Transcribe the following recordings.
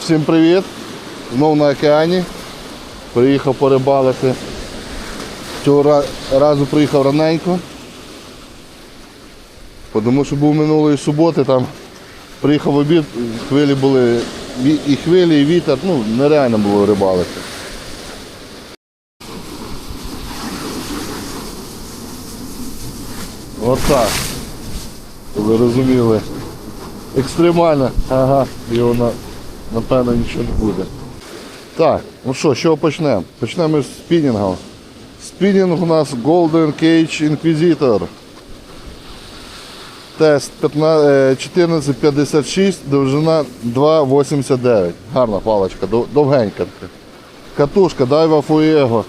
Всім привіт! Знов на океані. Приїхав порибалити. Цього разу приїхав раненько. Тому що був минулої суботи, там приїхав обід, хвилі були і хвилі, і вітер, ну нереально було рибалити. Отак. Ви розуміли. Екстремально. Ага, його на, напевно нічого не буде. Так, ну що, чого почнемо? Почнемо з спінінга. Спінінг у нас Golden Cage Inquisitor. Тест 15, е, 1456, довжина 2,89. Гарна паличка, довгенька. Катушка Daiwa Fuego.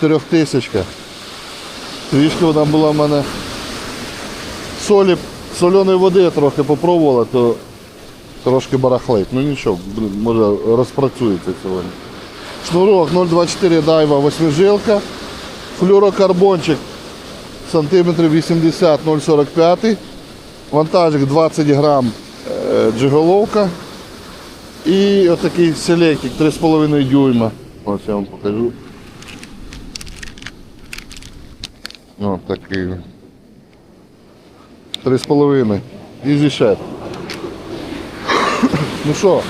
4000. Трішки вона була в мене солі, соляної води трохи попробувала, то трошки барахлить. Ну нічого, може розпрацюється сьогодні. Шнурок 0,24 дайва восьмижилка, флюрокарбончик сантиметрів 80 0,45, вантажик 20 грам е, джиголовка і отакий селектик 3,5 дюйма. Ось я вам покажу. Ось такий. Три з половиною. Easy Shed. Ну що,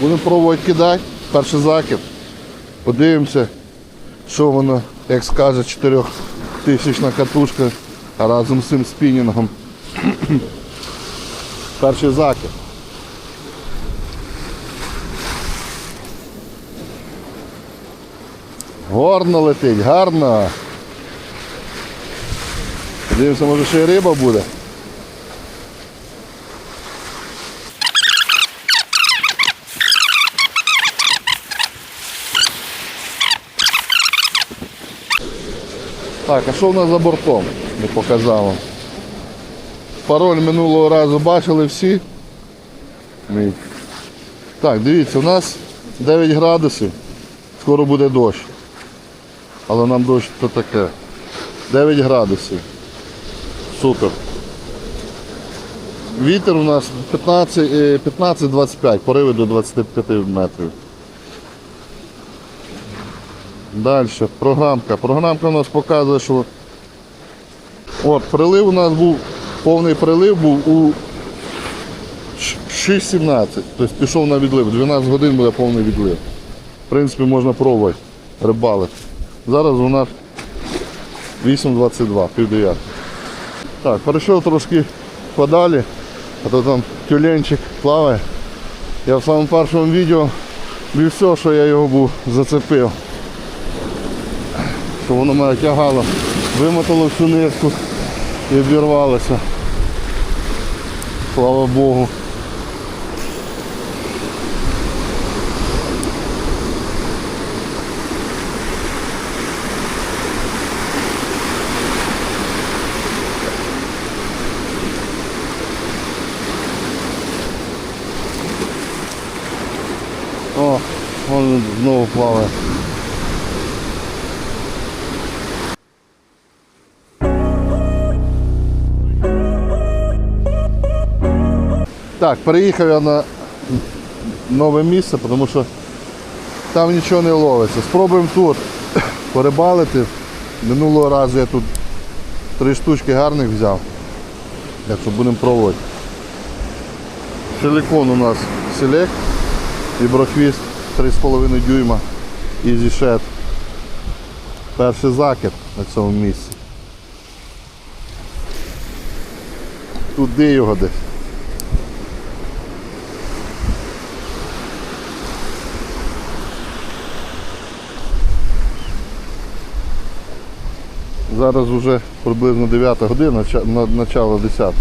будемо пробувати кидати. Перший закид. Подивимося, що воно, як скаже, 4000 катушка разом з цим спінінгом. Перший закид. Горно летить, гарно. Подивимося, може ще й риба буде. Так, а що в нас за бортом? Не показав вам. Пароль минулого разу бачили всі. Так, дивіться, у нас 9 градусів. Скоро буде дощ. Але нам дощ то таке. 9 градусів. Супер. Вітер у нас 15, е, 15-25, пориви до 25 метрів. Далі, програмка. Програмка у нас показує, що от, прилив у нас був, повний прилив був у ш- 6.17. Тобто пішов на відлив. 12 годин буде повний відлив. В принципі, можна пробувати рибалити. Зараз у нас 8.22, пів. Так, перейшов трошки подалі, а то там тюленчик плаває. Я в самому першому відео бив все, що я його був зацепив. Що воно мене тягало, вимотало всю нитку і обірвалося. Слава Богу. О, він знову плаває. Так, переїхав я на нове місце, тому що там нічого не ловиться. Спробуємо тут порибалити. Минулого разу я тут три штучки гарних взяв. Так що будемо пробувати. Силикон у нас селект і брохвіст 3,5 дюйма Easy Shed. Перший закид на цьому місці. Туди його десь. Зараз вже приблизно 9 година, на- начало 10.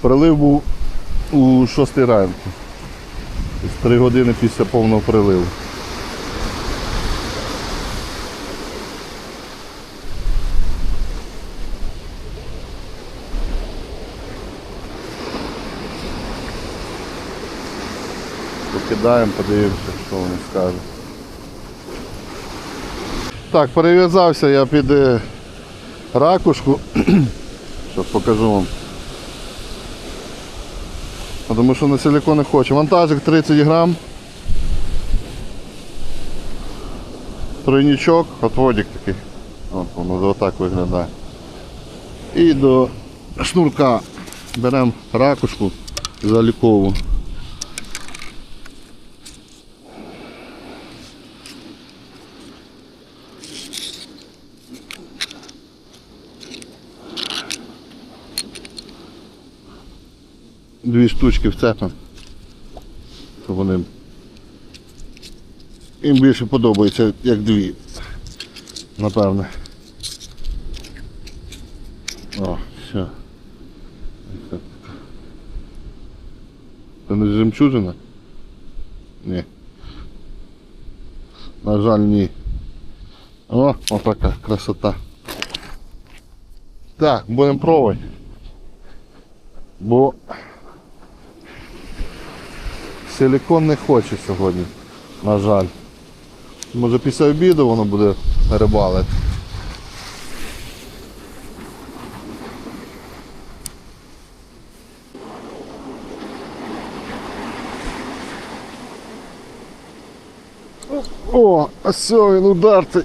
Прилив був у 6 ранку. Тобто 3 години після повного приливу. Покидаємо, подивимося, що вони скажуть. Так, перев'язався я під е, ракушку. Зараз покажу вам. Тому що на силикон не хоче. Вантажик 30 грам. Тройничок, отводик такий. От воно отак виглядає. І до шнурка беремо ракушку залікову. Дві штучки вцепимо. Щоб вони їм більше подобається, як дві. Напевне. О, все. Це не жемчужина? Ні. На жаль, ні. О, отака красота. Так, будемо пробувати. Бо силикон не хоче сьогодні, на жаль. Може після обіду воно буде рибалити. О, а все, він удар цей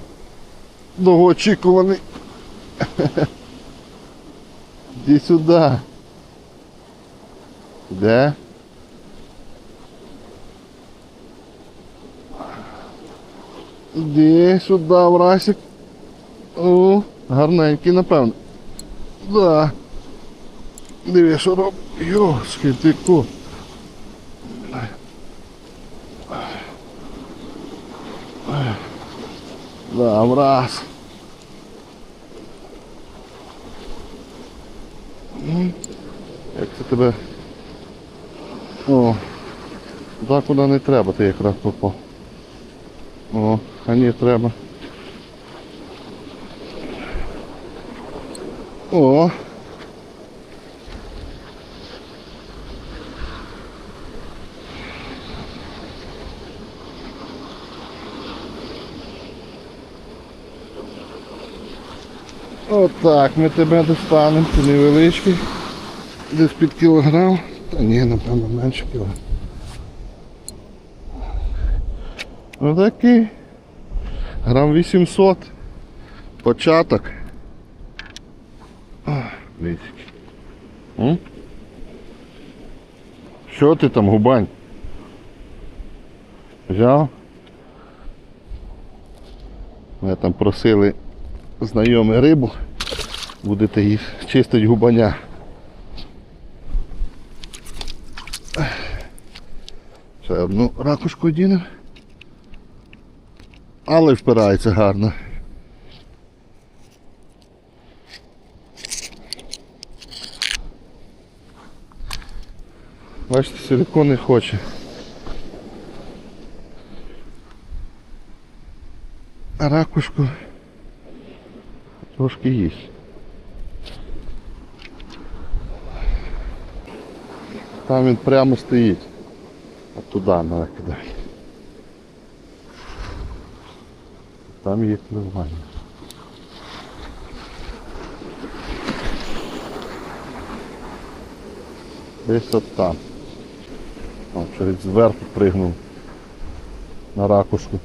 довгоочікуваний. Іди сюди. Де? Іди сюди, Врасик. О, гарненький, напевно. Да. Диви, що робить. Йоски, ти ко. Да, враз. Як це тебе. О, туди куди не треба, ти якраз попав. О, а ні, треба. О. Отак ми тебе достанемо, ти невеличкий. Десь під кілограм. Та ні, напевно, менше кілограм. Отакий. Грам 800. Початок. М? Що ти там, губань? Взяв? Мене там просили знайомі рибу. Будете їх чистити губаня. Ще одну ракушку дінемо. Але впирається гарно. Бачите, силикон не хоче. А ракушку трошки їсть. Там він прямо стоїть. А туди треба кидати. Там є пливання. Десь от там. О, через зверху пригнув на ракушку.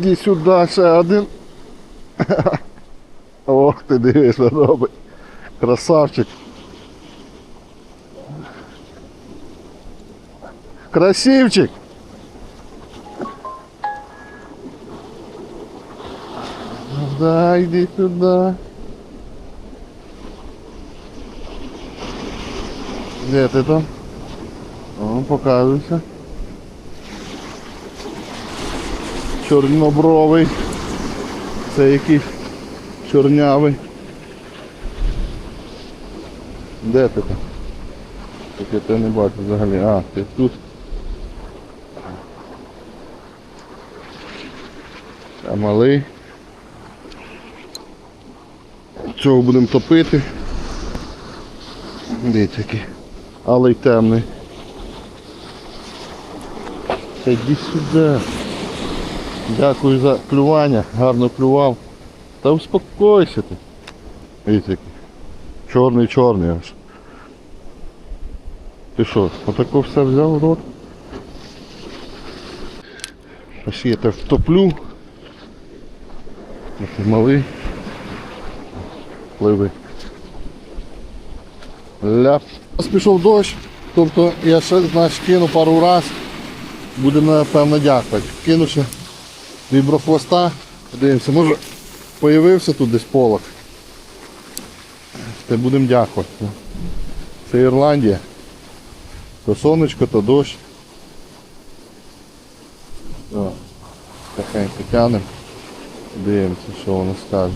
Іди сюди, ще один. Ох ти дивись, робить. Красавчик. Красивчик. Ну Да, иди сюда. Где ты там? О, показывайся. Чорнобровий. Це якийсь чорнявий. Де ти там? Так я тебе не бачу взагалі. А, ти тут. А малий. Цього будемо топити. Дивіться який. Але й темний. Та йди сюди. Дякую за клювання, гарно клював. Та успокойся ти. Дивіться. Чорний чорний аж. Ти що, отако все взяв в рот? Ось я так втоплю. Такий малий. Пливи. Ляп. Пішов дощ, тобто я ще значить, кину пару раз. Будемо напевно дякувати. Кину ще віброхвоста. Подивимося, може появився тут десь полок. Та будемо дякувати. Це Ірландія. То сонечко, то дощ. О, тихенько тянемо. Дивимося, що воно скаже.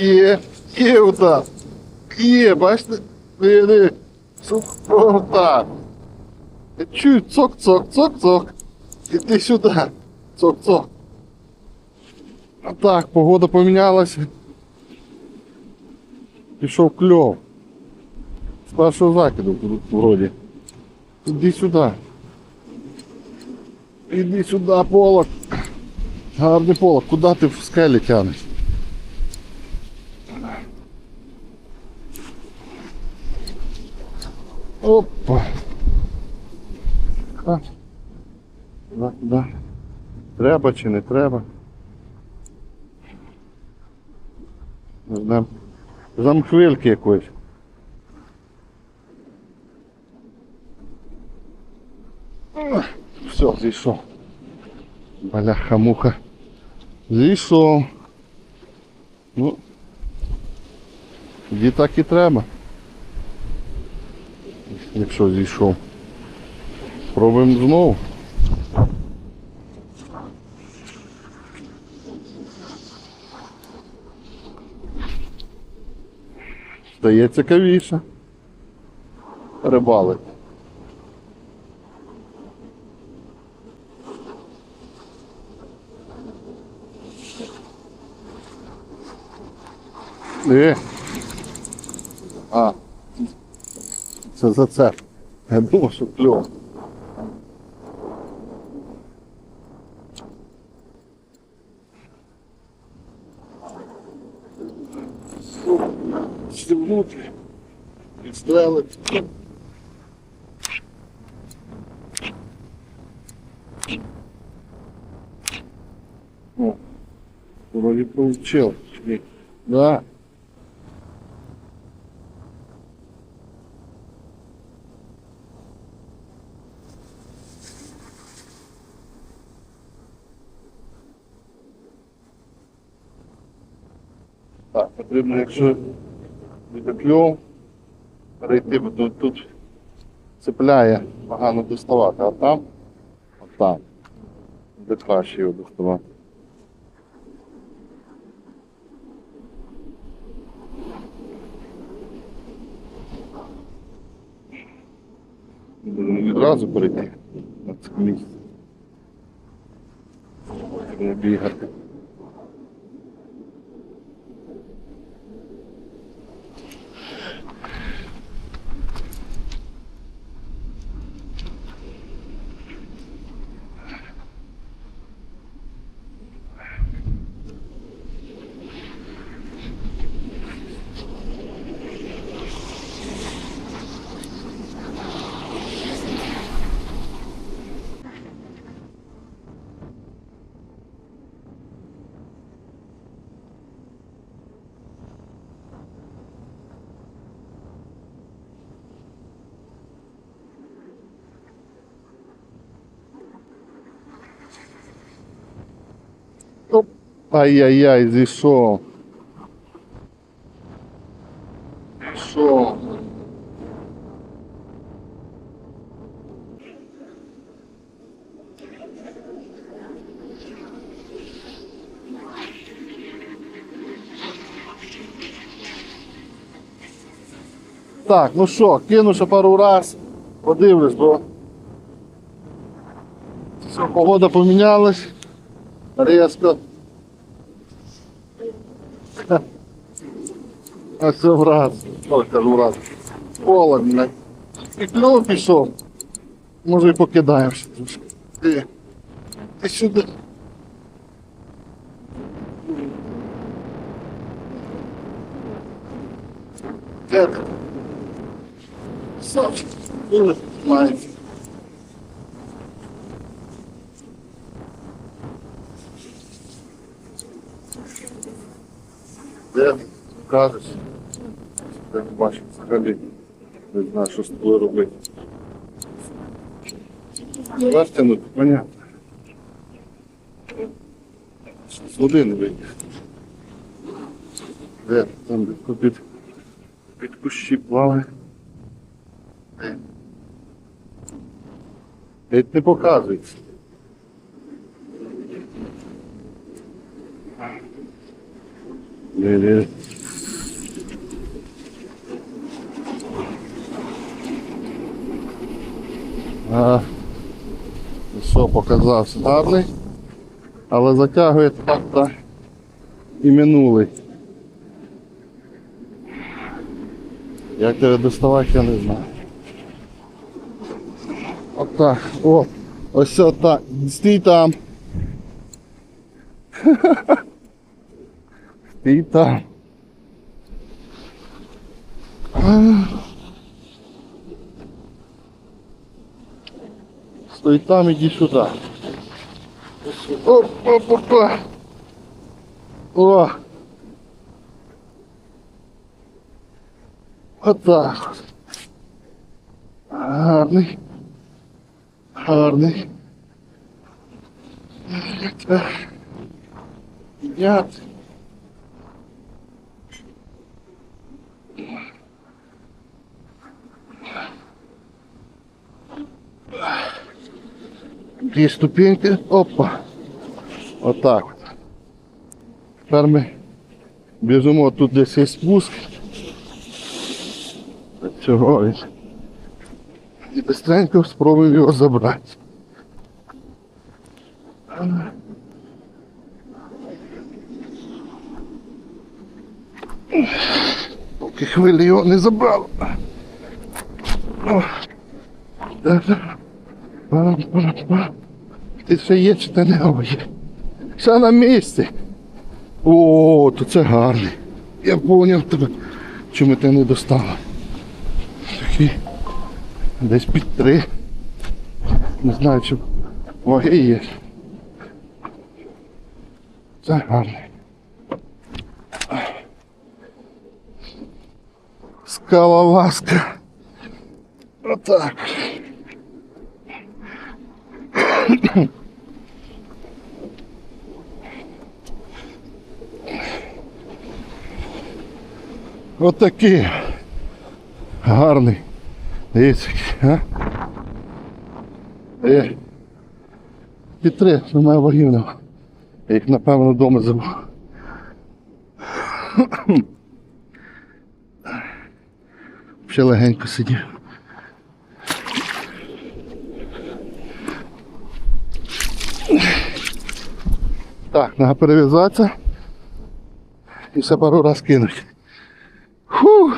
Є, є удар. Є, бачите? Диви. Супер. Я чую цок-цок, цок-цок. Іди сюди. Цок-цок. А так, погода помінялася. Пішов кльов. З першого закиду вроді. Іди сюди. Іди сюди, полок. Гарний полок. Куди ти в скелі тянеш? Опа. А. Да, да. Треба чи не треба? Ждем. Ждем хвильки якоїсь. Все, зійшов. Бляха-муха. Зійшов. Ну. Тоді так і треба. Якщо зійшов. Пробуємо знову. Стає цікавіше. Рибалить. Е. А, це за це. Я думав, що кльово. Стебнуть, підстрелить. О, вроде получил. Да. Потрібно, якщо буде кльов, перейти, бо тут, цепляє погано доставати, а там, от там, де краще його доставати. Відразу перейти на це місце. Бігати. Ай-яй-яй, зійшов. Зійшов. Так, ну що, кину ще пару раз, подивлюсь, бо все, погода помінялась, резко. А все враз. Ой, кажу враз. Холодно. І кльов пішов. Може і покидаємо ще трошки. Ти, ти сюди. Де ти? Де? Кажеш? Я не бачу взагалі. Не знаю, що з тобою робити. Вертянути, понятно. З води не вийде. Де? Там де під, під кущі плаває. Геть не показується. Де-де? А, що, показався гарний, але затягує так та і минулий. Як тебе доставати, я не знаю. Отак, о, ось отак. Стій там. Стій там. Стой там, иди сюда. Оп, оп, опа. О. Отак. от. Гарний. Гарний. Так. П'ять. Дві ступеньки. Опа. Отак от. Тепер ми біжимо тут десь є спуск. Цього він. І быстренько спробуємо його забрати. Поки хвилі його не забрали. О. Ти ще є чи ти не є? Ще на місці. О, то це гарний. Я поняв тебе, чому ти не достала. Такий десь під три. Не знаю, чи ваги є. Це гарний. Скалолазка. Отак. Отакий гарний. Дивіться, а? Е. Під три, немає вагів. Я їх напевно вдома забув. Ще легенько сидів. Так, треба перев'язатися і все пару раз кинуть. Фу.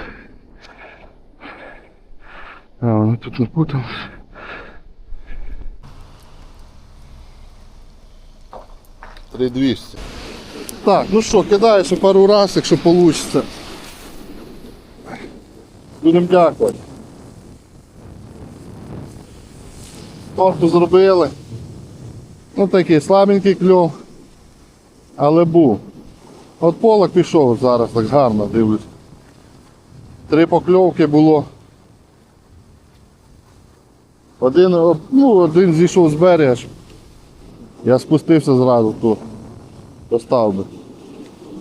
А, воно тут напуталось. Три двісті. Так, ну що, кидаю ще пару раз, якщо вийде. Будемо дякувати. Торту зробили. Ну такий слабенький кльов. Але був. От полок пішов зараз так гарно дивлюсь. Три покльовки було. Один, ну, один зійшов з берега. Я спустився зразу тут. Достав би.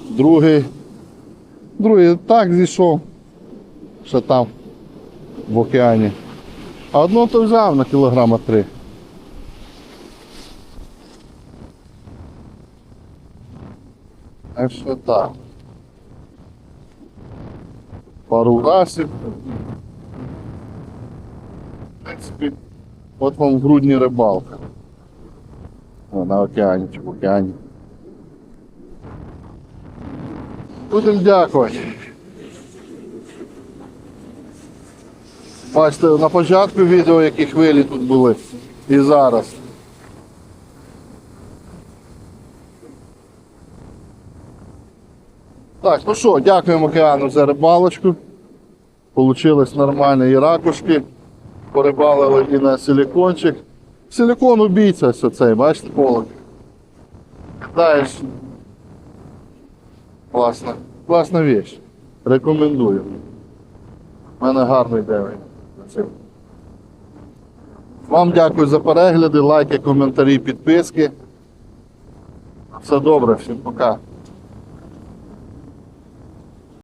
Другий. Другий так зійшов. Ще там в океані. А одного то взяв на кілограма три. Так що так. Пару разів. В принципі, от вам в грудні рибалка. О, на океані чи в океані. Будемо дякувати. Бачите, на початку відео, які хвилі тут були. І зараз. Так, ну що, дякуємо океану за рибалочку. Получилось нормально і ракушки. Порибалили і на силикончик. Силикон убійця ось оцей, бачите, полок. Кидаєш. Класна. Класна вещь. Рекомендую. У мене гарний девень. Вам дякую за перегляди, лайки, коментарі, підписки. Все добре, всім пока.